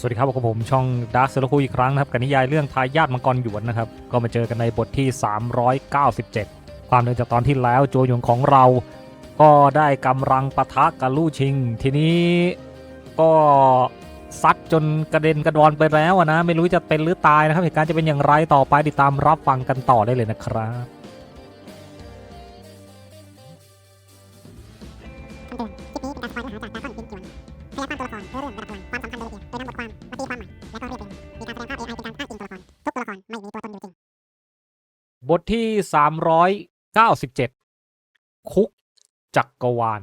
สวัสดีครับกับผมช่องดาร์คเซอร์คูอีกครั้งนะครับกับนิยายเรื่องทายาทมังกรหยวนนะครับ ก็มาเจอกันในบทที่ 397 ความเนื่องจากตอนที่แล้วโจหยวนของเรา ก็ได้กำลังปะทะกับลู่ชิง ทีนี้ก็ซัดจนกระเด็นกระดอนไปแล้วนะ ไม่รู้จะเป็นหรือตายนะครับเหตุการณ์จะเป็นอย่างไรต่อไปติดตามรับฟังกันต่อได้เลยนะครับ บทที่ 397 คุกจักรวาล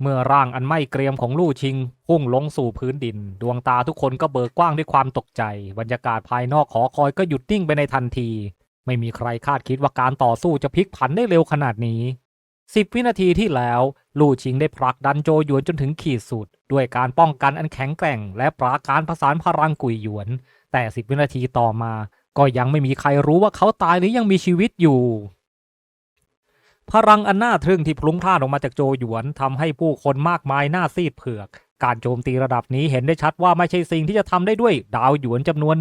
เมื่อร่างอันไม่เกรียมของลู่ชิงพุ่งลงสู่พื้นดิน ดวงตาทุกคนก็เบิกกว้างด้วยความตกใจ บรรยากาศภายนอกหอคอยก็หยุดนิ่งไปในทันที ไม่มีใครคาดคิดว่าการต่อสู้จะพลิกผันได้เร็วขนาดนี้สิบวินาทีที่แล้ว ลู่ชิงได้ผลักดันโจหยวนจนถึงขีดสุด ด้วยการป้องกันอันแข็งแกร่ง และปราการผสานพลังกุยหยวน แต่สิบวินาทีต่อมา ก็ยังไม่มีใครรู้ว่าเขาตายหรือยังมีชีวิตอยู่ พลังอันน่าทึ่งที่พลุ้งพล่านออกมาจากโจหยวนทำให้ผู้คนมากมายหน้าซีดเผือก การโจมตีระดับนี้เห็นได้ชัดว่าไม่ใช่สิ่งที่จะทำได้ด้วยดาวหยวนจำนวน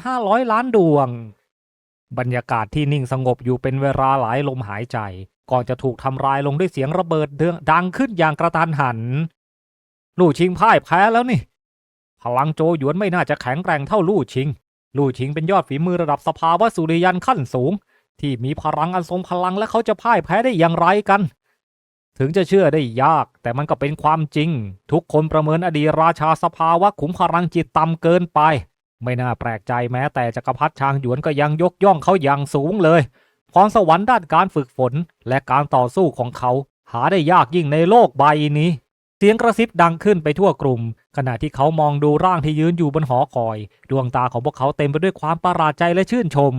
1,500 ล้านดวง บรรยากาศที่นิ่งสงบอยู่เป็นเวลาหลายลมหายใจ ก่อนจะถูกทำลายลงด้วยเสียงระเบิดด,ดังขึ้นอย่างกระตันหันลู่ชิงพ่ายแพ้แล้วนี่พลังโจหยวนไม่น่าจะแข็งแกร่งเท่าลู่ชิง ลู่ชิงเป็นยอดฝีมือระดับสภาวะสุริยันขั้นสูง ที่มีพลังอันทรงพลังและเขาจะพ่ายแพ้ได้อย่างไรกัน ถึงจะเชื่อได้ยาก แต่มันก็เป็นความจริง ทุกคนประเมินอดีตราชาสภาวะขุมพลังจิตต่ำเกินไป ไม่น่าแปลกใจแม้แต่จักรพรรดิชางหยวนก็ยังยกย่องเขาอย่างสูงเลยพรสวรรค์ด้านการฝึกฝนและการต่อสู้ของเขา หาได้ยากยิ่งในโลกใบนี้ เสียงกระซิบดังขึ้นไปทั่วกลุ่ม ขณะที่เขามองดูร่างที่ยืนอยู่บนหอคอย ดวงตาของพวกเขาเต็มไปด้วยความประหลาดใจและชื่นชม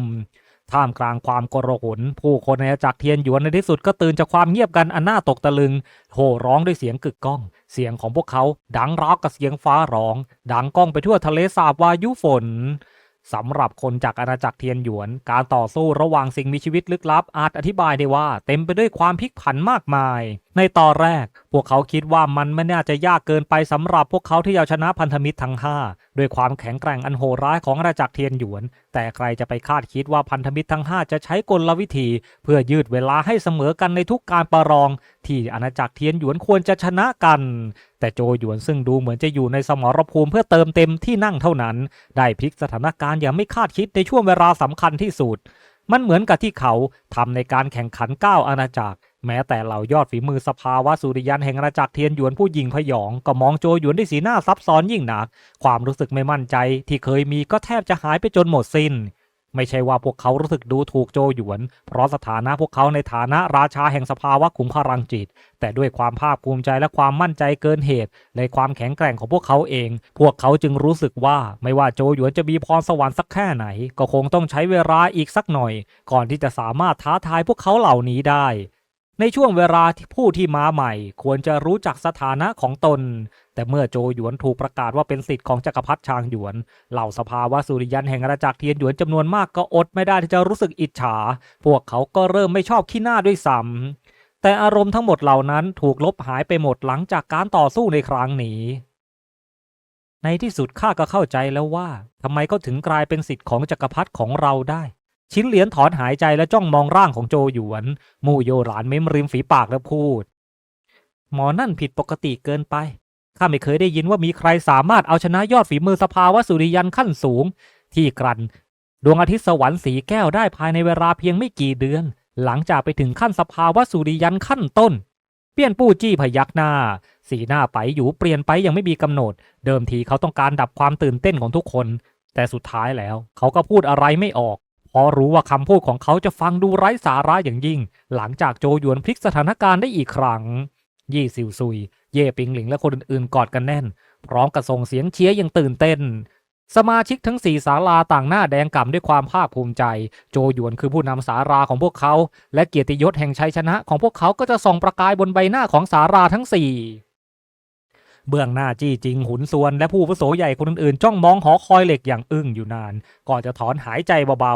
ท่ามกลางความโกรหนผู้คนในอาณาจักรเทียนหยวนในที่สุดก็ตื่นจากความเงียบกันอันน่าตกตะลึง โห่ร้องด้วยเสียงกึกก้อง เสียงของพวกเขาดังราวกับเสียงฟ้าร้อง ดังก้องไปทั่วทะเลสาบวายุฝนสำหรับคนจากอาณาจักรเทียนหยวน การต่อสู้ระหว่างสิ่งมีชีวิตลึกลับอาจอธิบายได้ว่า เต็มไปด้วยความพลิกผันมากมาย ในตอนแรก พวกเขาคิดว่ามันไม่น่าจะยากเกินไปสำหรับพวกเขาที่จะชนะพันธมิตรทั้งห้าด้วยความแข็งแกร่งอันโหดร้ายของอาณาจักรเทียนหยวน แต่ใครจะไปคาดคิดว่าพันธมิตรทั้ง 5 จะใช้กลวิธี เพื่อยืดเวลาให้เสมอกันในทุกการประลอง ที่อาณาจักรเทียนหยวนควรจะชนะกัน แต่โจหยวนซึ่งดูเหมือนจะอยู่ในสมรภูมิเพื่อเติมเต็มที่นั่งเท่านั้น ได้พลิกสถานการณ์อย่างไม่คาดคิดในช่วงเวลาสำคัญที่สุดมันเหมือนกับที่เขาทำในการแข่งขันก้าวอาณาจักร แม้แต่เหล่ายอดฝีมือสภาวะสุริยันแห่งอาณาจักรเทียนหยวนผู้หญิงพยอง ก็มองโจหยวนด้วยสีหน้าซับซ้อนยิ่งหนัก ความรู้สึกไม่มั่นใจที่เคยมีก็แทบจะหายไปจนหมดสิน้น ไม่ใช่ว่าพวกเขารู้สึกดูถูกโจหยวน เพราะสถานะพวกเขาในฐานะราชาแห่งสภาวะขุมพลังจิต แต่ด้วยความภาคภูมิใจและความมั่นใจเกินเหตุ ในความแข็งแกร่งของพวกเขาเอง พวกเขาจึงรู้สึกว่าไม่ว่าโจหยวนจะมีพรสวรรค์สักแค่ไหน ก็คงต้องใช้เวลาอีกสักหน่อย ก่อนที่จะสามารถท้าทายพวกเขาเหล่านี้ได้ ในช่วงเวลาที่ผู้ที่มาใหม่ ควรจะรู้จักสถานะของตน แต่เมื่อโจหยวนถูกประกาศว่าเป็นสิทธิ์ของจักรพรรดิชางหยวน เหล่าสภาวะสุริยันแห่งอาณาจักรเทียนหยวนจำนวนมากก็อดไม่ได้ที่จะรู้สึกอิจฉา พวกเขาก็เริ่มไม่ชอบขี้หน้าด้วยซ้ำแต่อารมณ์ทั้งหมดเหล่านั้นถูกลบหายไปหมดหลังจากการต่อสู้ในครั้งนี้ ในที่สุดข้าก็เข้าใจแล้วว่าทำไมเขาถึงกลายเป็นสิทธิ์ของจักรพรรดิของเราได้ ชิ้นเหรียญถอนหายใจและจ้องมองร่างของโจหยวน มู่โยหลานเม้มริมฝีปากแล้วพูด หมอนั่นผิดปกติเกินไป ข้าไม่เคยได้ยินว่ามีใครสามารถเอาชนะยอดฝีมือสภาวะสุริยันขั้นสูง ที่กรัน ดวงอาทิตย์สวรรค์สีแก้วได้ภายในเวลาเพียงไม่กี่เดือน หลังจากไปถึงขั้นสภาวะสุริยันขั้นต้น เปี้ยนปู้จี้พยักหน้า สีหน้าไปอยู่เปลี่ยนไปอย่างไม่มีกำหนด เดิมทีเขาต้องการดับความตื่นเต้นของทุกคน แต่สุดท้ายแล้ว เขาก็พูดอะไรไม่ออก เพราะรู้ว่าคำพูดของเขาจะฟังดูไร้สาระอย่างยิ่ง หลังจากโจหยวนพลิกสถานการณ์ได้อีกครั้ง ยี่ซิวซุย เย่ปิงหลิงและคนอื่นๆ กอดกันแน่น พร้อมกับส่งเสียงเชียร์อย่างตื่นเต้น สมาชิกทั้งสี่ศาลาต่างหน้าแดงก่ำด้วยความภาคภูมิใจ โจหยวนคือผู้นำสาราของพวกเขา และเกียรติยศแห่งชัยชนะของพวกเขาก็จะส่องประกายบนใบหน้าของสาราทั้งสี่ เบื้องหน้าจี้จริงหุนซวน และผู้อาวุโสใหญ่คนอื่นๆ จ้องมองหอคอยเหล็กอย่างอึ้งอยู่นาน ก่อนจะถอนหายใจเบา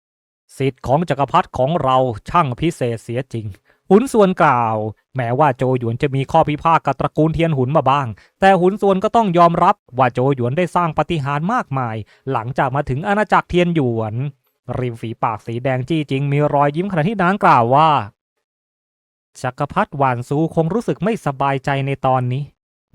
ๆสิทธิ์ของจักรพรรดิของเราช่างพิเศษเสียจริงหุนส่วนกล่าว แม้ว่าโจหยวนจะมีข้อพิพาทกับตระกูลเทียนหุนมาบ้าง แต่หุนส่วนก็ต้องยอมรับว่าโจหยวนได้สร้างปาฏิหารมากมาย หลังจากมาถึงอาณาจักรเทียนหยวน ริมฝีปากสีแดงจี้จริง มีรอยยิ้มขณะที่นางกล่าวว่าจักรพรรดิหวานซูคงรู้สึกไม่สบายใจในตอนนี้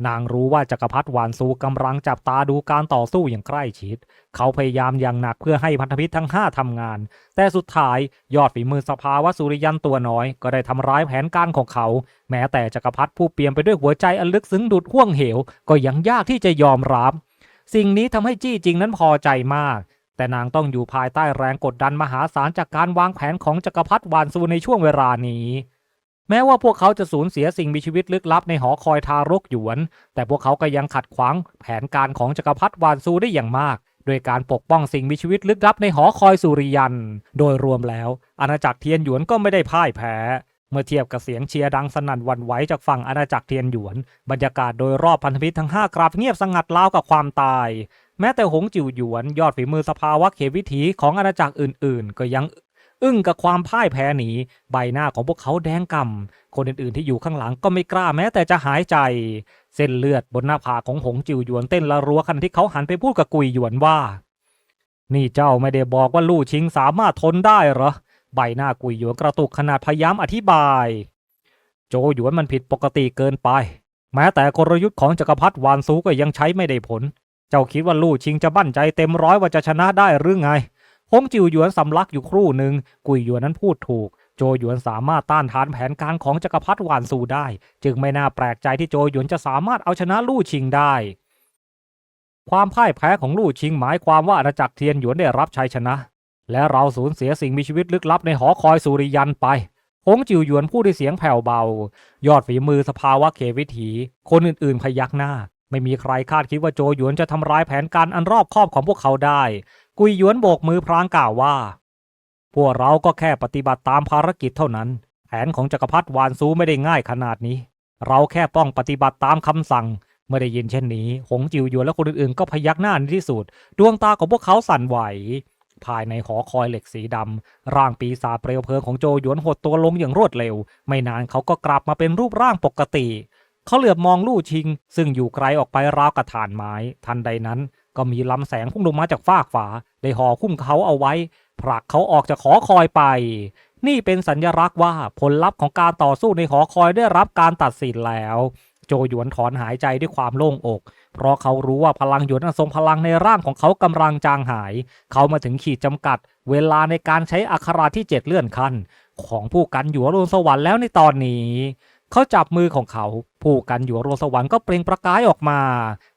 นางรู้ว่าจักรพรรดิวานซูกำลังจับตาดูการต่อสู้อย่างใกล้ชิด เขาพยายามอย่างหนักเพื่อให้พันธมิตรทั้งห้าทำงาน แต่สุดท้ายยอดฝีมือสภาวะสุริยันตัวน้อย ก็ได้ทำร้ายแผนการของเขา แม้แต่จักรพรรดิผู้เปี่ยมไปด้วยหัวใจอันลึกซึ้งดุดห่วงเหว ก็ยังยากที่จะยอมรับ สิ่งนี้ทำให้จี้จริงนั้นพอใจมาก แต่นางต้องอยู่ภายใต้แรงกดดันมหาศาลจากการวางแผนของจักรพรรดิวานซูในช่วงเวลานี้ แม้ว่าพวกเขาจะสูญเสียสิ่งมีชีวิตลึกลับในหอคอยทารกหยวน แต่พวกเขาก็ยังขัดขวางแผนการของจักรพรรดิวานซูได้อย่างมากโดยการปกป้องสิ่งมีชีวิตลึกลับในหอคอยสุริยัน โดยรวมแล้ว อาณาจักรเทียนหยวนก็ไม่ได้พ่ายแพ้ เมื่อเทียบกับเสียงเชียร์ดังสนั่นวันไหวจากฝั่งอาณาจักรเทียนหยวน บรรยากาศโดยรอบพันธมิตรทั้งห้ากราบเงียบสงัดราวกับความตาย แม้แต่หงจิ๋วหยวน ยอดฝีมือสภาวะเขตวิถีของอาณาจักรอื่น ๆ ก็ยัง อึ้งกับความพ่ายแพ้หนีใบหน้าของพวกเขาแดงก่ำคนอื่นๆที่อยู่ข้างหลังก็ไม่กล้าแม้แต่จะหายใจ เส้นเลือดบนหน้าผากของหงจิ๋วหยวนเต้นละรัวขณะที่เขาหันไปพูดกับกุยหยวนว่า นี่เจ้าไม่ได้บอกว่าลู่ชิงสามารถทนได้เหรอใบหน้ากุยหยวนกระตุกขนาดพยายามอธิบาย โจหยวนมันผิดปกติเกินไป แม้แต่กลยุทธ์ของจักรพรรดิวานซูก็ยังใช้ไม่ได้ผล เจ้าคิดว่าลู่ชิงจะบั่นใจเต็มร้อยว่าจะชนะได้หรือไง ฮงจิวหยวนสำลักอยู่ครู่หนึ่งกุยหยวนนั้นพูดถูก โจหยวนสามารถต้านทานแผนการของจักรพรรดิหวานซูได้ จึงไม่น่าแปลกใจที่โจหยวนจะสามารถเอาชนะลู่ชิงได้ ความพ่ายแพ้ของลู่ชิงหมายความว่าอาณาจักรเทียนหยวนได้รับชัยชนะ และเราสูญเสียสิ่งมีชีวิตลึกลับในหอคอยสุริยันไปฮงจิวหยวนพูดด้วยเสียงแผ่วเบา ยอดฝีมือสภาวะเขวิถี คนอื่นๆพยักหน้า ไม่มีใครคาดคิดว่าโจหยวนจะทำร้ายแผนการอันรอบคอบของพวกเขาได้ กุยหยวนโบกมือพรางกล่าวว่า พวกเราก็แค่ปฏิบัติตามภารกิจเท่านั้น แผนของจักรพรรดิวานซูไม่ได้ง่ายขนาดนี้ เราแค่ต้องปฏิบัติตามคำสั่ง เมื่อได้ยินเช่นนี้ หงจิวหยวนและคนอื่นๆ ก็พยักหน้าในที่สุด ดวงตาของพวกเขาสั่นไหว ภายในหอคอยเหล็กสีดำร่างปีศาจเปลวเพลิงของโจหยวนหดตัวลงอย่างรวดเร็ว ไม่นานเขาก็กลับมาเป็นรูปร่างปกติเขาเหลือบมองลู่ชิง ซึ่งอยู่ไกลออกไปราวกับฐานไม้ ทันใดนั้น ก็มีลำแสงพุ่งลงมาจากฟากฝาได้ห่อคุ้มเขาเอาไว้ ผลักเขาออกจากหอคอยไป นี่เป็นสัญลักษณ์ว่าผลลัพธ์ของการต่อสู้ในหอคอยได้รับการตัดสินแล้ว โจหยวนถอนหายใจด้วยความโล่งอก เพราะเขารู้ว่าพลังหยวนอันทรงพลังในร่างของเขากำลังจางหาย เขามาถึงขีดจำกัด เวลาในการใช้อักขระที่เจ็ดเลื่อนขั้น ของผู้กันหยวโรนสวรรค์แล้วในตอนนี้ เขาจับมือของเขาผู้กันหยวโรสวรรค์ก็เปล่งประกายออกมา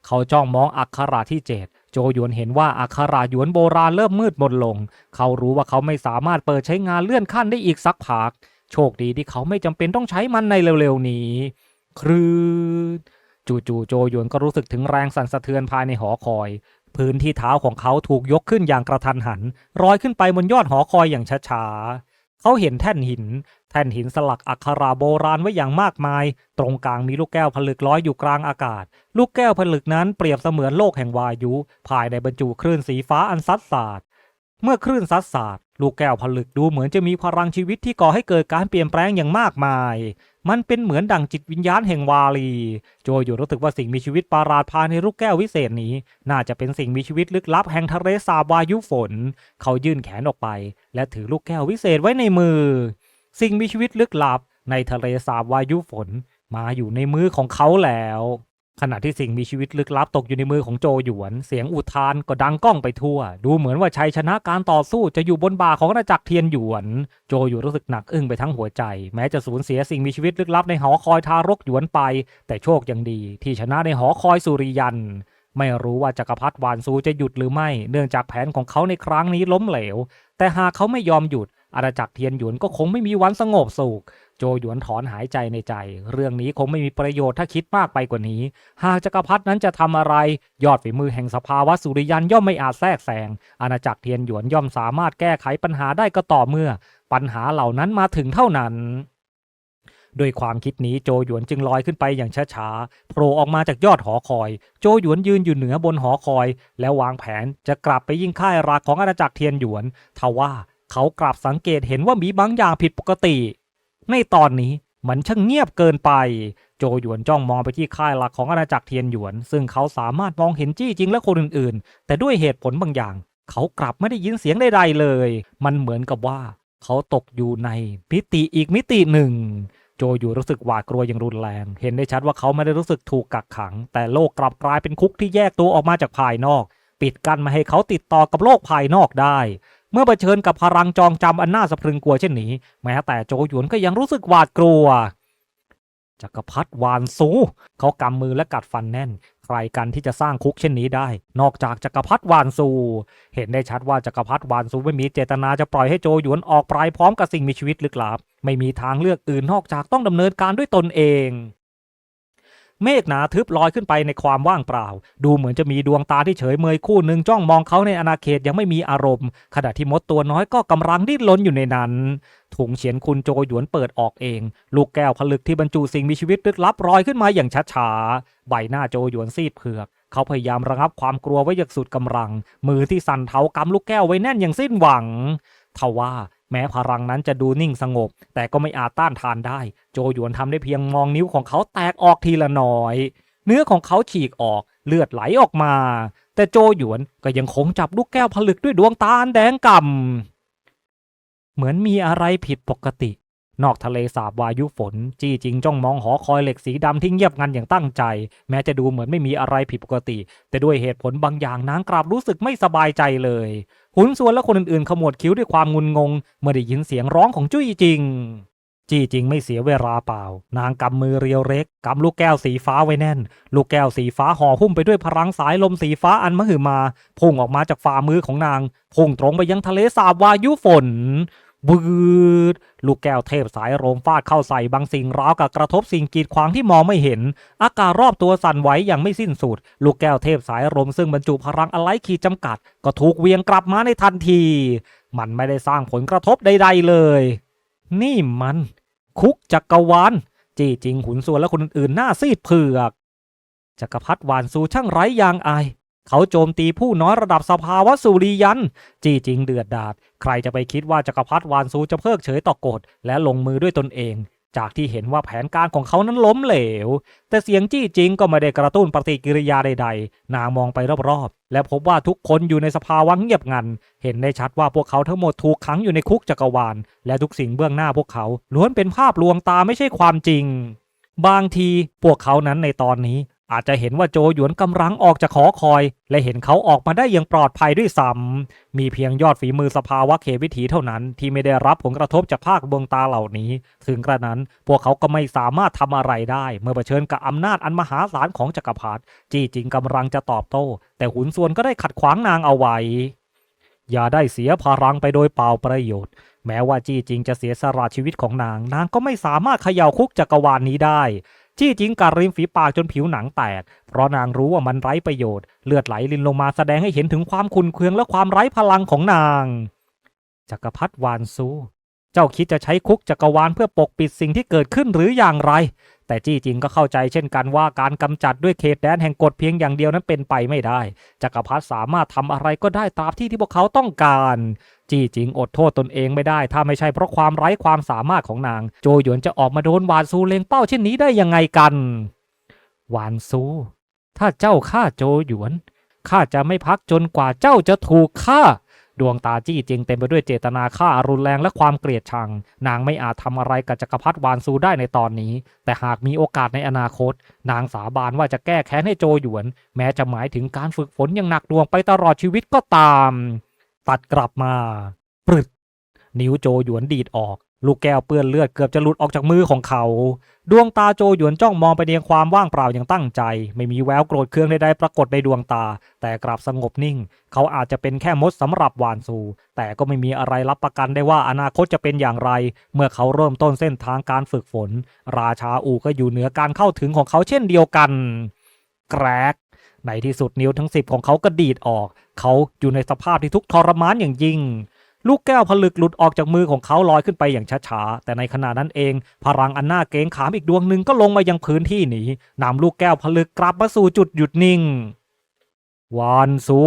เขาจ้องมองอักขระที่เจ็ดโจหยวนเห็นว่าอักขระหยวนโบราณเริ่มมืดมนลง เขารู้ว่าเขาไม่สามารถเปิดใช้งานเลื่อนขั้นได้อีกสักพัก โชคดีที่เขาไม่จำเป็นต้องใช้มันในเร็วๆนี้ ครืดจู่ๆโจหยวนก็รู้สึกถึงแรงสั่นสะเทือนภายในหอคอย พื้นที่เท้าของเขาถูกยกขึ้นอย่างกระทันหันลอยขึ้นไปบนยอดหอคอยอย่างช้าๆ เขาเห็นแท่นหิน แท่นหินสลักอักขระโบราณไว้อย่างมากมาย ตรงกลางมีลูกแก้วผลึกลอยอยู่กลางอากาศ ลูกแก้วผลึกนั้นเปรียบเสมือนโลกแห่งวายุ ภายในบรรจุคลื่นสีฟ้าอันซัดสาดเมื่อคลื่นซัดสาดลูกแก้วผลึกดูเหมือนจะมีพลังชีวิตที่ก่อให้เกิดการเปลี่ยนแปลงอย่างมากมาย มันเป็นเหมือนดั่งจิตวิญญาณแห่งวาลี โจอยู่รู้สึกว่าสิ่งมีชีวิตประหลาดภายในลูกแก้ววิเศษนี้ น่าจะเป็นสิ่งมีชีวิตลึกลับแห่งทะเลสาบวายุฝน เขายื่นแขนออกไป และถือลูกแก้ววิเศษไว้ในมือ สิ่งมีชีวิตลึกลับในทะเลสาบวายุฝน มาอยู่ในมือของเขาแล้ว ขณะที่สิ่งมีชีวิตลึกลับตกอยู่ในมือของโจหยวน เสียงอุทานก็ดังก้องไปทั่ว ดูเหมือนว่าชัยชนะการต่อสู้จะอยู่บนบ่าของอาณาจักรเทียนหยวน โจหยวนรู้สึกหนักอึ้งไปทั้งหัวใจ แม้จะสูญเสียสิ่งมีชีวิตลึกลับในหอคอยทารกหยวนไป แต่โชคยังดี ที่ชนะในหอคอยสุริยัน ไม่รู้ว่าจักรพรรดิวานซูจะหยุดหรือไม่ เนื่องจากแผนของเขาในครั้งนี้ล้มเหลว แต่หากเขาไม่ยอมหยุดอาณาจักรเทียนหยวนก็คงไม่มีวันสงบสุข โจหยวนถอนหายใจในใจ เรื่องนี้คงไม่มีประโยชน์ถ้าคิดมากไปกว่านี้ หากจักรพรรดินั้นจะทำอะไร ยอดฝีมือแห่งสภาวะสุริยันย่อมไม่อาจแทรกแซงอาณาจักรเทียนหยวนย่อมสามารถแก้ไขปัญหาได้ก็ต่อเมื่อ ปัญหาเหล่านั้นมาถึงเท่านั้นด้วยความคิดนี้โจหยวนจึงลอยขึ้นไปอย่างช้าๆ โผล่ออกมาจากยอดหอคอย โจหยวนยืนอยู่เหนือบนหอคอย แล้ววางแผนจะกลับไปยิ่งค่ายราของอาณาจักรเทียนหยวน ทว่าเขากลับสังเกตเห็นว่ามีบางอย่างผิดปกติ ในตอนนี้มันช่างเงียบเกินไป โจหยวนจ้องมองไปที่ค่ายหลักของอาณาจักรเทียนหยวน ซึ่งเขาสามารถมองเห็นจี้จริงและคนอื่นๆ แต่ด้วยเหตุผลบางอย่าง เขากลับไม่ได้ยินเสียงใดๆเลย มันเหมือนกับว่า เขาตกอยู่ในมิติอีกมิติหนึ่ง โจอยู่รู้สึกหวาดกลัวอย่างรุนแรง เห็นได้ชัดว่าเขาไม่ได้รู้สึกถูกกักขัง แต่โลกกลับกลายเป็นคุกที่แยกตัวออกมาจากภายนอก ปิดกั้นไม่ให้เขาติดต่อกับโลกภายนอกได้ เมื่อเผชิญกับพลังจองจำอันน่าสะพรึงกลัวเช่นนี้ แม้แต่โจหยวนก็ยังรู้สึกหวาดกลัวจักรพรรดิวานซูเขากำมือและกัดฟันแน่น ใครกันที่จะสร้างคุกเช่นนี้ได้ นอกจากจักรพรรดิวานซู เห็นได้ชัดว่าจักรพรรดิวานซูไม่มีเจตนาจะปล่อยให้โจหยวนออกปลายพร้อมกับสิ่งมีชีวิตลึกลับ ไม่มีทางเลือกอื่นนอกจากต้องดำเนินการด้วยตนเอง เมฆหนาทึบลอยขึ้นไปในความว่างเปล่า ดูเหมือนจะมีดวงตาที่เฉยเมยคู่หนึ่งจ้องมองเขาในอาณาเขตยังไม่มีอารมณ์ ขณะที่มดตัวน้อยก็กำลังดิ้นรนอยู่ในนั้น ถุงเฉียนคุณโจหยวนเปิดออกเอง ลูกแก้วผลึกที่บรรจุสิ่งมีชีวิตลึกลับลอยขึ้นมาอย่างช้าๆ ใบหน้าโจหยวนซีดเผือก เขาพยายามระงับความกลัวไว้อย่างสุดกำลัง มือที่สั่นเทากำลูกแก้วไว้แน่นอย่างสิ้นหวังทว่า แม้พลังนั้นจะดูนิ่งสงบ แต่ก็ไม่อาจต้านทานได้ โจหยวนทำได้เพียงมองนิ้วของเขาแตกออกทีละน้อย เนื้อของเขาฉีกออกเลือดไหลออกมา แต่โจหยวนก็ยังคงจับลูกแก้วผลึกด้วยดวงตาแดงก่ำเหมือนมีอะไรผิดปกติ นอกทะเลสาบวายุฝน จี้จิงจ้องมองหอคอยเหล็กสีดำที่เงียบงันอย่างตั้งใจ แม้จะดูเหมือนไม่มีอะไรผิดปกติ แต่ด้วยเหตุผลบางอย่างนางกลับรู้สึกไม่สบายใจเลยหุนส่วนและคนอื่นๆ ขมวดคิ้วด้วยความงุนงง เมื่อได้ยินเสียงร้องของจุ้ยจริง จี้จริงไม่เสียเวลาเปล่า นางกำมือเรียวเล็กกำลูกแก้วสีฟ้าไว้แน่น ลูกแก้วสีฟ้าห่อหุ้มไปด้วยพลังสายลมสีฟ้าอันมหึมาพุ่งออกมาจากฝ่ามือของนางพุ่งตรงไปยังทะเลสาบวายุฝน วืดลูกแก้วเทพสายโรมฟาดเข้าใส่บางสิ่งราวกับกระทบสิ่งกีดขวางที่มองไม่เห็น อากาศรอบตัวสั่นไหวอย่างไม่สิ้นสุด ลูกแก้วเทพสายลมซึ่งบรรจุพลังอะไรขีดจำกัด ก็ถูกเวียงกลับมาในทันที มันไม่ได้สร้างผลกระทบใด ๆเลย นี่มัน คุกจักรวาลจี้จริง หุนส่วนและคนอื่นๆหน้าซีดเผือกจักรพรรดิวานซูช่างไร้ยางอาย เขาโจมตีผู้น้อยระดับสภาวะสุริยัน จี้จริงเดือดดาด ใครจะไปคิดว่าจักรพรรดิวานซูจะเพิกเฉยต่อกฎและลงมือด้วยตนเอง จากที่เห็นว่าแผนการของเขานั้นล้มเหลว แต่เสียงจี้จริงก็ไม่ได้กระตุ้นปฏิกิริยาใดๆ นางมองไปรอบๆ และพบว่าทุกคนอยู่ในสภาวะเงียบงัน เห็นได้ชัดว่าพวกเขาทั้งหมดถูกขังอยู่ในคุกจักรวาล และทุกสิ่งเบื้องหน้าพวกเขาล้วนเป็นภาพลวงตาไม่ใช่ความจริงบางทีพวกเขานั้นในตอนนี้ อาจจะเห็นว่าโจหยวนกำลังออกจากหอคอย และเห็นเขาออกมาได้อย่างปลอดภัยด้วยซ้ำมีเพียงยอดฝีมือสภาวะเขวิถีเท่านั้น ที่ไม่ได้รับผลกระทบจากภาคดวงตาเหล่านี้ ถึงกระนั้น พวกเขาก็ไม่สามารถทำอะไรได้ เมื่อเผชิญกับอำนาจอันมหาศาลของจักรพรรดิจี้จิงกำลังจะตอบโต้ แต่หุนส่วนก็ได้ขัดขวางนางเอาไว้ อย่าได้เสียพลังไปโดยเปล่าประโยชน์แม้ว่าจี้จิงจะเสียสละชีวิตของนาง นางก็ไม่สามารถเขย่าคุกจักรวาลนนี้ได้ จี้จริงกัดริมฝีปากจนผิวหนังแตก เพราะนางรู้ว่ามันไร้ประโยชน์ เลือดไหลลินลงมาแสดงให้เห็นถึงความคุนเคืองและความไร้พลังของนาง จักรพรรดิวานซู เจ้าคิดจะใช้คุกจักรวาลเพื่อปกปิดสิ่งที่เกิดขึ้นหรืออย่างไร แต่จี้จริงก็เข้าใจเช่นกันว่าการกำจัดด้วยเขตแดนแห่งกฎเพียงอย่างเดียวนั้นเป็นไปไม่ได้จักรพรรดิสามารถทำอะไรก็ได้ตามที่ที่พวกเขาต้องการ จี้จริงอดโทษตนเองไม่ได้ ถ้าไม่ใช่เพราะความไร้ความสามารถของนาง โจหยวนจะออกมาโดนวานซูเลงเป้าเช่นนี้ได้ยังไงกันวานซู ถ้าเจ้าฆ่าโจหยวนข้าจะไม่พักจนกว่าเจ้าจะถูกฆ่า ดวงตาจี้จริงเต็มไปด้วยเจตนาฆ่ารุนแรงและความเกลียดชัง นางไม่อาจทำอะไรกับจักรพรรดิวานซูได้ในตอนนี้ แต่หากมีโอกาสในอนาคต นางสาบานว่าจะแก้แค้นให้โจหยวน แม้จะหมายถึงการฝึกฝนอย่างหนักหน่วงไปตลอดชีวิตก็ตาม ตัดกลับมาปรึดนิ้วโจหยวนดีดออก ลูกแก้วเปื้อนเลือดเกือบจะหลุดออกจากมือของเขา ดวงตาโจหยวนจ้องมองไปในความว่างเปล่าอย่างตั้งใจ ไม่มีแววโกรธเคืองใดๆปรากฏในดวงตา แต่กลับสงบนิ่ง เขาอาจจะเป็นแค่มดสำหรับวานซู แต่ก็ไม่มีอะไรรับประกันได้ว่าอนาคตจะเป็นอย่างไร เมื่อเขาเริ่มต้นเส้นทางการฝึกฝน ราชาอูก็อยู่เหนือการเข้าถึงของเขาเช่นเดียวกัน แกรกในที่สุดนิ้วทั้งสิบของเขาก็ดีดออก เขาอยู่ในสภาพที่ทุกทรมานอย่างยิ่ง ลูกแก้วผลึกหลุดออกจากมือของเขาลอยขึ้นไปอย่างช้าๆ แต่ในขณะนั้นเอง พลังอันน่าเกรงขามอีกดวงหนึ่งก็ลงมายังพื้นที่นี้นำลูกแก้วผลึกกลับมาสู่จุดหยุดนิ่ง วานซู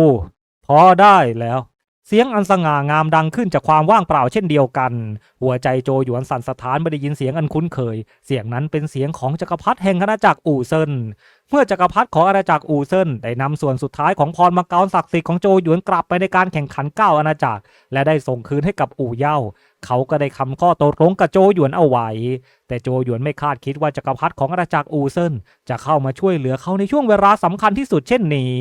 พอได้แล้ว เสียงอันสง่างามดังขึ้นจากความว่างเปล่าเช่นเดียวกัน หัวใจโจหยวนสั่นสะท้านเมื่อได้ยินเสียงอันคุ้นเคย เสียงนั้นเป็นเสียงของจักรพรรดิแห่งอาณาจักรอู่เซิน เมื่อจักรพรรดิของอาณาจักรอู่เซินได้นำส่วนสุดท้ายของพรมังกรศักดิ์สิทธิ์ของโจหยวนกลับไปในการแข่งขันเก้าอาณาจักร และได้ส่งคืนให้กับอู่เย่า เขาก็ได้คำข้อตกลงกับโจหยวนเอาไว้ แต่โจหยวนไม่คาดคิดว่าจักรพรรดิของอาณาจักรอู่เซินจะเข้ามาช่วยเหลือเขาในช่วงเวลาสำคัญที่สุดเช่นนี้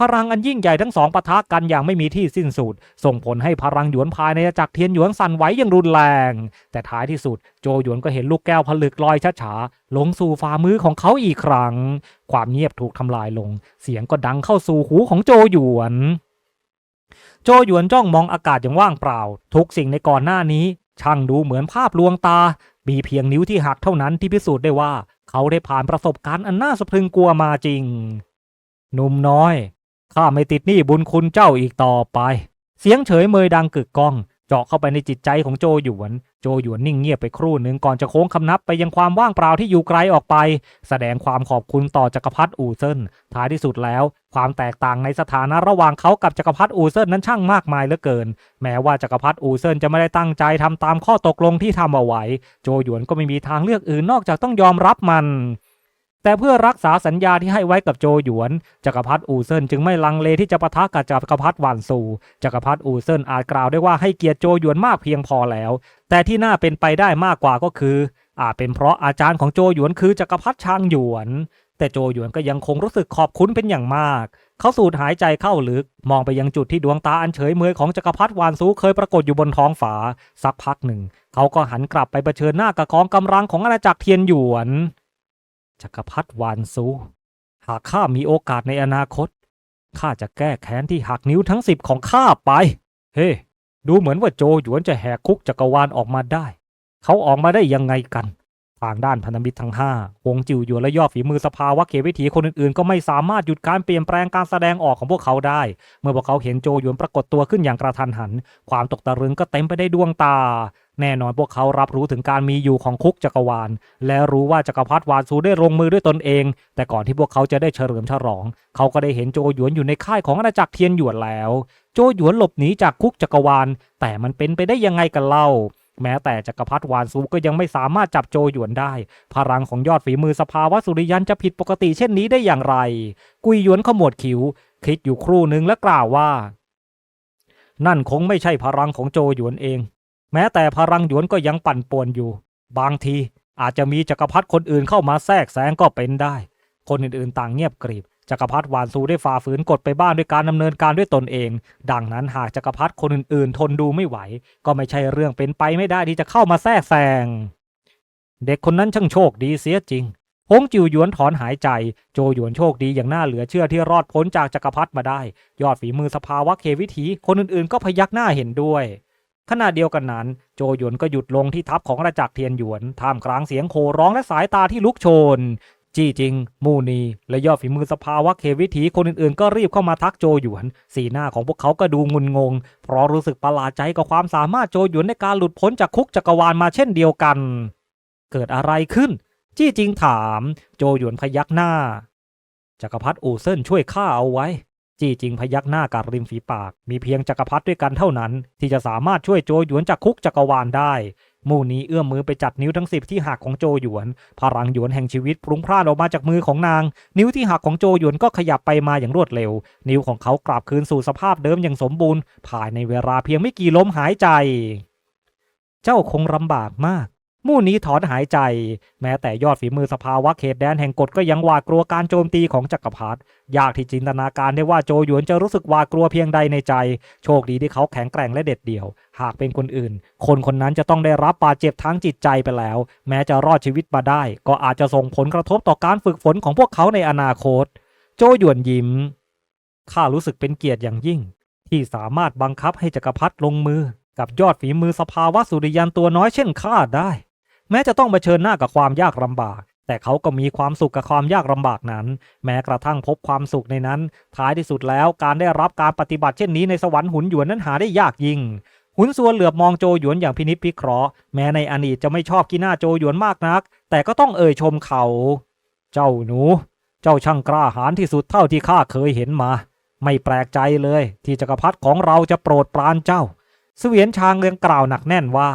พลังอันยิ่งใหญ่ทั้งสองปะทะกันอย่างไม่มีที่สิ้นสุด ส่งผลให้พลังหยวนภายในจักรเทียนหยวนสั่นไหวอย่างรุนแรง แต่ท้ายที่สุดโจหยวนก็เห็นลูกแก้วผลึกลอยช้าๆลงสู่ฝ่ามือของเขาอีกครั้ง ความเงียบถูกทำลายลง เสียงก็ดังเข้าสู่หูของโจหยวนโจหยวนจ้องมองอากาศอย่างว่างเปล่า ทุกสิ่งในก่อนหน้านี้ ช่างดูเหมือนภาพลวงตา มีเพียงนิ้วที่หักเท่านั้นที่พิสูจน์ได้ว่า เขาได้ผ่านประสบการณ์อันน่าสะพรึงกลัวมาจริง หนุ่มน้อย ข้าไม่ติดหนี้บุญคุณเจ้าอีกต่อไป เสียงเฉยเมยดังกึกก้อง เจาะเข้าไปในจิตใจของโจหยวน โจหยวนนิ่งเงียบไปครู่หนึ่งก่อนจะโค้งคำนับไปยังความว่างเปล่าที่อยู่ไกลออกไป แสดงความขอบคุณต่อจักรพรรดิอูเซินท้ายที่สุดแล้ว ความแตกต่างในสถานะระหว่างเขากับจักรพรรดิอูเซินนั้นช่างมากมายเหลือเกิน แม้ว่าจักรพรรดิอูเซินจะไม่ได้ตั้งใจทำตามข้อตกลงที่ทำเอาไว้ โจหยวนก็ไม่มีทางเลือกอื่นนอกจากต้องยอมรับมัน แต่เพื่อรักษาสัญญาที่ให้ไว้กับโจหยวน จักรพรรดิอูเซินจึงไม่ลังเลที่จะปะทะกับจักรพรรดิหวานซู จักรพรรดิอูเซินอาจกล่าวได้ว่าให้เกียรติโจหยวนมากเพียงพอแล้ว แต่ที่น่าเป็นไปได้มากกว่าก็คือ อาจเป็นเพราะอาจารย์ของโจหยวนคือจักรพรรดิชางหยวน แต่โจหยวนก็ยังคงรู้สึกขอบคุณเป็นอย่างมาก เขาสูดหายใจเข้าลึก มองไปยังจุดที่ดวงตาอันเฉยเมยของจักรพรรดิวานซูเคยปรากฏอยู่บนท้องฟ้าสักพักหนึ่ง เขาก็หันกลับไปเผชิญหน้ากับกองกำลังของอาณาจักรเทียนหยวน จักรพรรดิวานซู หากข้ามีโอกาสในอนาคต ข้าจะแก้แค้นที่หักนิ้วทั้งสิบของข้าไป เฮ้ ดูเหมือนว่าโจหยวนจะแหกคุกจักรวาลออกมาได้ เขาออกมาได้ยังไงกัน ทางด้านพันธมิตรทั้งห้าวงจิวหยวนและยอดฝีมือสภาวะเขวิถีคนอื่นๆ ก็ไม่สามารถหยุดการเปลี่ยนแปลงการแสดงออกของพวกเขาได้ เมื่อพวกเขาเห็นโจหยวนปรากฏตัวขึ้นอย่างกระทันหัน ความตกตะลึงก็เต็มไปได้วยดวงตา แน่นอนพวกเขารับรู้ถึงการมีอยู่ของคุกจักรวาล และรู้ว่าจักรพรรดิวานซูได้ลงมือด้วยตนเอง แต่ก่อนที่พวกเขาจะได้เฉลิมฉลอง เขาก็ได้เห็นโจหยวนอยู่ในค่ายของอาณาจักรเทียนหยวนแล้ว โจหยวนหลบหนีจากคุกจักรวาล แต่มันเป็นไปได้ยังไงกันเล่าแม้แต่จักรพรรดิวานซูก็ยังไม่สามารถจับโจหยวนได้ พลังของยอดฝีมือสภาวะสุริยันจะผิดปกติเช่นนี้ได้อย่างไร กุยหยวนขมวดคิ้ว คิดอยู่ครู่หนึ่งและกล่าวว่า นั่นคงไม่ใช่พลังของโจหยวนเอง แม้แต่พลังหยวนก็ยังปั่นป่วนอยู่ บางทีอาจจะมีจักรพรรดิคนอื่นเข้ามาแทรกแซงก็เป็นได้ คนอื่นๆ ต่างเงียบกริบจักรพรรดิวานซูได้ฝ่าฝืนกฎไปบ้างด้วยการดำเนินการด้วยตนเอง ดังนั้นหากจักรพรรดิคนอื่นๆ ทนดูไม่ไหว ก็ไม่ใช่เรื่องเป็นไปไม่ได้ที่จะเข้ามาแทรกแซง เด็กคนนั้นช่างโชคดีเสียจริงฮงจิวหยวนถอนหายใจ โจหยวนโชคดีอย่างน่าเหลือเชื่อที่รอดพ้นจากจักรพรรดิมาได้ ยอดฝีมือสภาวะเควิถีคนอื่นๆ ก็พยักหน้าเห็นด้วย ขณะเดียวกันนั้น โจหยวนก็หยุดลงที่ทัพของอาจักรเทียนหยวนท่ามกลางเสียงโห่ร้องและสายตาที่ลุกโชน จี้จริง มูนีและยอดฝีมือสภาวะเควิถีคนอื่นๆ ก็รีบเข้ามาทักโจหยวน สีหน้าของพวกเขาก็ดูงุนงง เพราะรู้สึกประหลาดใจกับความสามารถโจหยวนในการหลุดพ้นจากคุกจักรวาลมาเช่นเดียวกัน เกิดอะไรขึ้น จี้จริงถาม โจหยวนพยักหน้าจักรพรรดิอูเซินช่วยข้าเอาไว้ จี้จริงพยักหน้ากับริมฝีปาก มีเพียงจักรพรรดิด้วยกันเท่านั้น ที่จะสามารถช่วยโจหยวนจากคุกจักรวาลได้หมู่นี้เอื้อมมือไปจัดนิ้วทั้งสิบที่หักของโจหยวน พลังหยวนแห่งชีวิตพรุงพร่านออกมาจากมือของนาง นิ้วที่หักของโจหยวนก็ขยับไปมาอย่างรวดเร็ว นิ้วของเขากลับคืนสู่สภาพเดิมอย่างสมบูรณ์ภายในเวลาเพียงไม่กี่ลมหายใจ เจ้าคงลำบากมาก มู่นี้ถอนหายใจ แม้แต่ยอดฝีมือสภาวะเขตแดนแห่งกฎก็ยังหวาดกลัวการโจมตีของจักรพรรดิยากที่จินตนาการได้ว่าโจหยวนจะรู้สึกหวาดกลัวเพียงใดในใจ โชคดีที่เขาแข็งแกร่งและเด็ดเดี่ยว หากเป็นคนอื่น คนคนนั้นจะต้องได้รับบาดเจ็บทั้งจิตใจไปแล้ว แม้จะรอดชีวิตมาได้ ก็อาจจะส่งผลกระทบต่อการฝึกฝนของพวกเขาในอนาคต โจหยวนยิ้มข้ารู้สึกเป็นเกียรติอย่างยิ่ง ที่สามารถบังคับให้จักรพรรดิลงมือ กับยอดฝีมือสภาวะสุริยันตัวน้อยเช่นข้าได้ แม้จะต้องเผชิญหน้ากับความยากลำบาก แต่เขาก็มีความสุขกับความยากลำบากนั้น แม้กระทั่งพบความสุขในนั้น ท้ายที่สุดแล้วการได้รับการปฏิบัติเช่นนี้ในสวรรค์หุนหยวนนั้นหาได้ยากยิ่งหุนส่วนเหลือบมองโจหยวนอย่างพินิจพิเคราะห์แม้ในอดีตจะไม่ชอบกินหน้าโจหยวนมากนัก แต่ก็ต้องเอ่ยชมเขา เจ้าหนู เจ้าช่างกล้าหาญที่สุดเท่าที่ข้าเคยเห็นมา ไม่แปลกใจเลย ที่จักรพรรดิของเราจะโปรดปรานเจ้า เสวียนชางเรียงกล่าวหนักแน่นว่า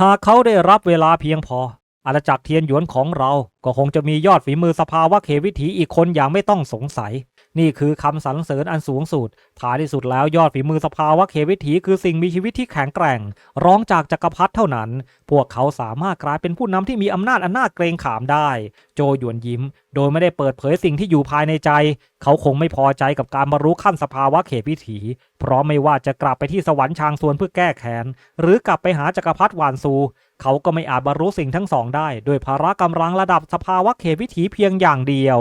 หากเขาได้รับเวลาเพียงพอ อาณาจักรเทียนหยวนของเราก็คงจะมียอดฝีมือสภาวะเขวิถีอีกคนอย่างไม่ต้องสงสัย นี่คือคำสรรเสริญอันสูงสุดท้ายที่สุดแล้วยอดฝีมือสภาวะเขวิถีคือสิ่งมีชีวิตที่แข็งแกร่ง ร้องจากจักรพรรดิเท่านั้น พวกเขาสามารถกลายเป็นผู้นำที่มีอำนาจอันน่าเกรงขามได้ โจหยวนยิ้ม โดยไม่ได้เปิดเผยสิ่งที่อยู่ภายในใจ เขาคงไม่พอใจกับการบรรลุขั้นสภาวะเขวิถี เพราะไม่ว่าจะกลับไปที่สวรรค์ชางซวนเพื่อแก้แค้นหรือกลับไปหาจักรพรรดิหวานซู เขาก็ไม่อาจบรรลุสิ่งทั้งสองได้ด้วยภาระกำลังระดับสภาวะเขตวิถีเพียงอย่างเดียว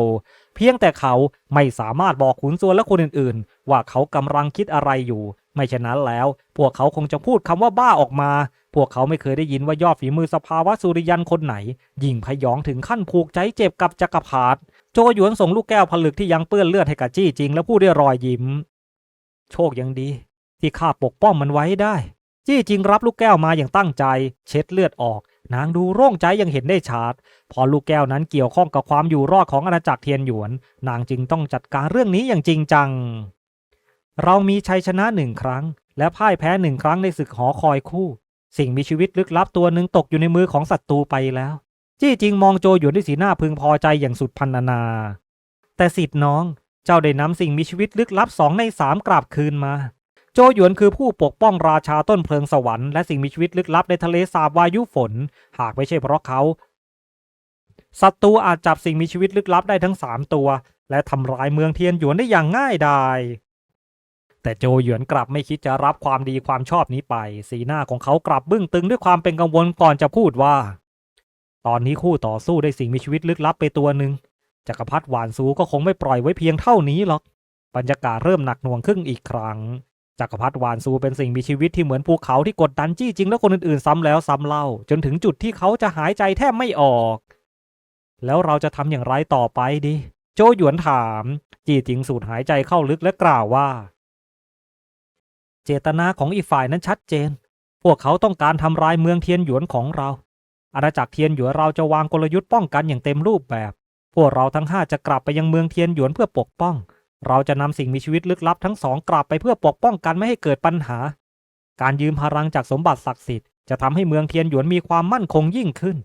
เพียงแต่เขาไม่สามารถบอกขุนซวนและคนอื่นๆ ว่าเขากำลังคิดอะไรอยู่ ไม่ฉะนั้นแล้ว พวกเขาคงจะพูดคำว่าบ้าออกมา พวกเขาไม่เคยได้ยินว่ายอดฝีมือสภาวะสุริยันคนไหน ยิ่งพยองถึงขั้นผูกใจเจ็บกับจักรพรรดิโจหยวนส่งลูกแก้วผลึกที่ยังเปื้อนเลือดให้กับจี้จริง แล้วพูดด้วยรอยยิ้ม โชคยังดี ที่ข้าปกป้องมันไว้ได้ จี้จริงรับลูกแก้วมาอย่างตั้งใจ เช็ดเลือดออก นางดูโร่งใจยังเห็นได้ชัดพอลูกแก้วนั้นเกี่ยวข้องกับความอยู่รอดของอาณาจักรเทียนหยวน นางจึงต้องจัดการเรื่องนี้อย่างจริงจัง เรามีชัยชนะหนึ่งครั้ง และพ่ายแพ้หนึ่งครั้งในศึกหอคอยคู่ สิ่งมีชีวิตลึกลับตัวหนึ่งตกอยู่ในมือของศัตรูไปแล้ว จี้จริงมองโจหยวนด้วยสีหน้าพึงพอใจอย่างสุดพันนานาแต่สิทธิ์น้อง เจ้าได้นำสิ่งมีชีวิตลึกลับสองในสามกลับคืนมา โจหยวนคือผู้ปกป้องราชาต้นเพลิงสวรรค์และสิ่งมีชีวิตลึกลับในทะเลสาบวายุฝน หากไม่ใช่เพราะเขาศัตรูอาจจับสิ่งมีชีวิตลึกลับได้ทั้งสามตัว และทำลายเมืองเทียนหยวนได้อย่างง่ายดายแต่โจหยวนกลับไม่คิดจะรับความดีความชอบนี้ไป สีหน้าของเขากลับบึ้งตึงด้วยความเป็นกังวลก่อนจะพูดว่า ตอนนี้คู่ต่อสู้ได้สิ่งมีชีวิตลึกลับไปตัวหนึ่งจักรพรรดิหวานซูก็คงไม่ปล่อยไว้เพียงเท่านี้หรอก บรรยากาศเริ่มหนักหน่วงขึ้นอีกครั้ง จักรพรรดิวานซูเป็นสิ่งมีชีวิตที่เหมือนภูเขาที่กดดันจี้จริงและคนอื่นๆ ซ้ำแล้วซ้ำเล่า จนถึงจุดที่เขาจะหายใจแทบไม่ออก แล้วเราจะทำอย่างไรต่อไปดี โจหยวนถาม จี้จริงสูดหายใจเข้าลึกและกล่าวว่า เจตนาของอีกฝ่ายนั้นชัดเจน พวกเขาต้องการทำลายเมืองเทียนหยวนของเรา อาณาจักรเทียนหยวนเราจะวางกลยุทธ์ป้องกันอย่างเต็มรูปแบบ พวกเราทั้งห้าจะกลับไปยังเมืองเทียนหยวนเพื่อปกป้อง เราจะนำสิ่งมีชีวิตลึกลับทั้งสองกลับไปเพื่อปกป้องกันไม่ให้เกิดปัญหา การยืมพลังจากสมบัติศักดิ์สิทธิ์จะทำให้เมืองเทียนหยวนมีความมั่นคงยิ่งขึ้น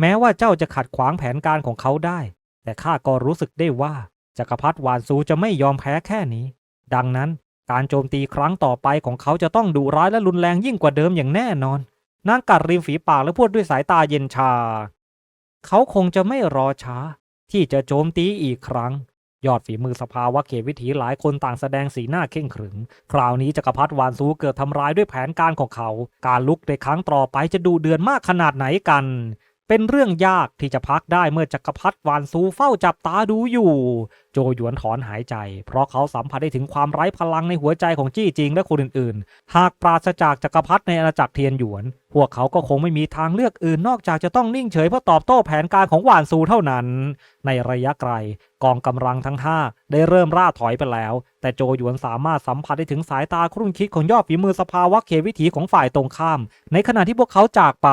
แม้ว่าเจ้าจะขัดขวางแผนการของเขาได้ แต่ข้าก็รู้สึกได้ว่าจักรพรรดิหวานซูจะไม่ยอมแพ้แค่นี้ ดังนั้นการโจมตีครั้งต่อไปของเขาจะต้องดุร้ายและรุนแรงยิ่งกว่าเดิมอย่างแน่นอน นางกัดริมฝีปากและพูดด้วยสายตาเย็นชา เขาคงจะไม่รอช้า ที่จะโจมตีอีกครั้ง ยอดฝีมือสภาวะเขตวิถีหลายคนต่างแสดงสีหน้าเข่งขรึม คราวนี้จักรพรรดิวานซูเกิดทำร้ายด้วยแผนการของเขา การลุกในครั้งต่อไปจะดูเดือนมากขนาดไหนกัน เป็นเรื่องยากที่จะพักได้เมื่อจักรพรรดิวานซูเฝ้าจับตาดูอยู่ โจหยวนถอนหายใจ เพราะเขาสัมผัสได้ถึงความไร้พลังในหัวใจของจี้จิงและคนอื่นๆ หากปราศจากจักรพรรดิในอาณาจักรเทียนหยวน พวกเขาก็คงไม่มีทางเลือกอื่นนอกจากจะต้องนิ่งเฉยเพื่อตอบโต้แผนการของหวานซูเท่านั้น ในระยะไกลกองกำลังทั้งห้าได้เริ่มล่าถอยไปแล้ว แต่โจหยวนสามารถสัมผัสได้ถึงสายตาครุ่นคิดของยอดฝีมือสภาวะเขตวิถีของฝ่ายตรงข้าม ในขณะที่พวกเขาจากไป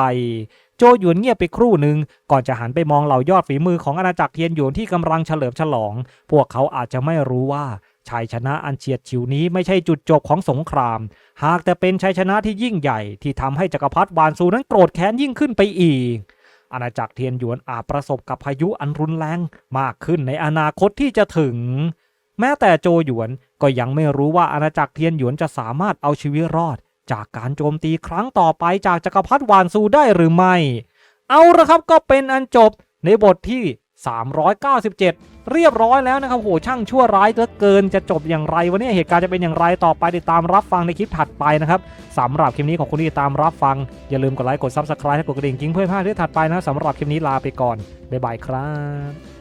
โจหยวนเงียบไปครู่หนึ่งก่อนจะหันไปมองเหล่ายอดฝีมือของอาณาจักรเทียนหยวนที่กำลังเฉลิมฉลอง พวกเขาอาจจะไม่รู้ว่าชัยชนะอันเฉียดฉิวนี้ไม่ใช่จุดจบของสงคราม หากแต่เป็นชัยชนะที่ยิ่งใหญ่ที่ทำให้จักรพรรดิวานซูนั้นโกรธแค้นยิ่งขึ้นไปอีก อาณาจักรเทียนหยวนอาจประสบกับพายุอันรุนแรงมากขึ้นในอนาคตที่จะถึง แม้แต่โจหยวนก็ยังไม่รู้ว่าอาณาจักรเทียนหยวนจะสามารถเอาชีวิตรอด จากการโจมตีครั้งต่อไปจากจักรพรรดิวานซูได้หรือไม่ เอาละครับก็เป็นอันจบในบทที่ 397 เรียบร้อยแล้วนะครับโหช่างชั่วร้ายเหลือเกินจะจบอย่างไรวันนี้เหตุการณ์จะเป็นอย่างไรต่อไปติดตามรับฟังในคลิปถัดไปนะครับสำหรับคลิปนี้ของคุณที่ตามรับฟัง อย่าลืมกดไลค์กด Subscribe ให้กดกระดิ่งกิ้งเพื่อพลาดเรื่องถัดไปนะสำหรับคลิปนี้ลาไปก่อนบ๊ายบายครับ